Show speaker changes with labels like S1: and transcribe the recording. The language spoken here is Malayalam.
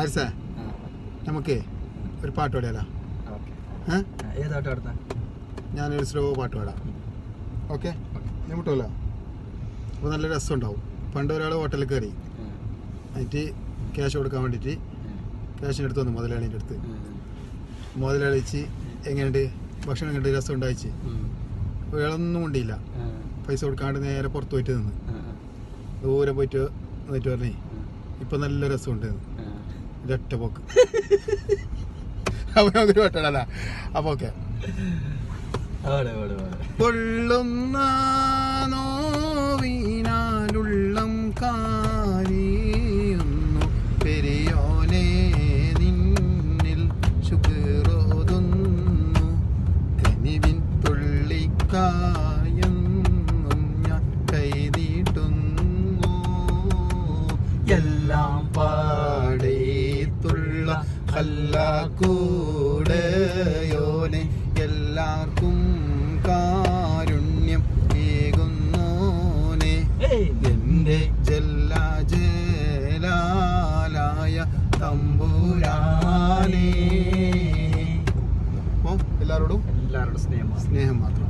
S1: ആരിസേ നമുക്ക് ഒരു പാട്ട് പാടിയാലോ?
S2: ഏതാട്ടോ
S1: ഞാനൊരു സ്ലോ പാട്ട് പാടാം. ഓക്കെ? ഞാൻ വിട്ടുമല്ലോ അപ്പോൾ നല്ല രസം ഉണ്ടാവും പണ്ട് ഒരാൾ ഹോട്ടലിൽ കയറി. എന്നിട്ട് ക്യാഷ് കൊടുക്കാൻ വേണ്ടിയിട്ട് ക്യാഷിന്റെ അടുത്ത് വന്നു മുതലാളിന്റെ അടുത്ത്. മുതലാളിച്ച് എങ്ങനെയുണ്ട്? ഭക്ഷണം കണ്ട് രസം ഉണ്ടായിച്ച്. വേളൊന്നും കൊണ്ടില്ല. പൈസ കൊടുക്കാണ്ട് നേരെ പുറത്ത് പോയിട്ട് നിന്ന്. ദൂരെ പോയിട്ട് എന്നിട്ട് പറഞ്ഞേ. ഇപ്പം നല്ല രസമുണ്ട്. എന്ന്. പോക്ക് അപ്പോൾ നമുക്കൊരു പാട്ടാടാ അപ്പോൾ ഓക്കെ. കൊള്ളുന്ന നോവിനാലുള്ളം കാരിയുന്നു പെരിയോനെ നിന്നിൽ ശുക്രോതുന്നു കനിവിൻ തുള്ളിക്കായെന്നും ഞാൻ കൈനീട്ടുന്നു. എല്ലാം പാടേത്തുള്ള ഹല്ലാക്കൂടയോനെ എല്ലാവർക്കും കാരുണ്യം ഏകുന്നോനെ. എന്റെ ജല്ലാജലാലായ തമ്പുരാനേ. ഓ എല്ലാവരോടും
S2: എല്ലാവരോടും സ്നേഹം
S1: സ്നേഹം മാത്രം.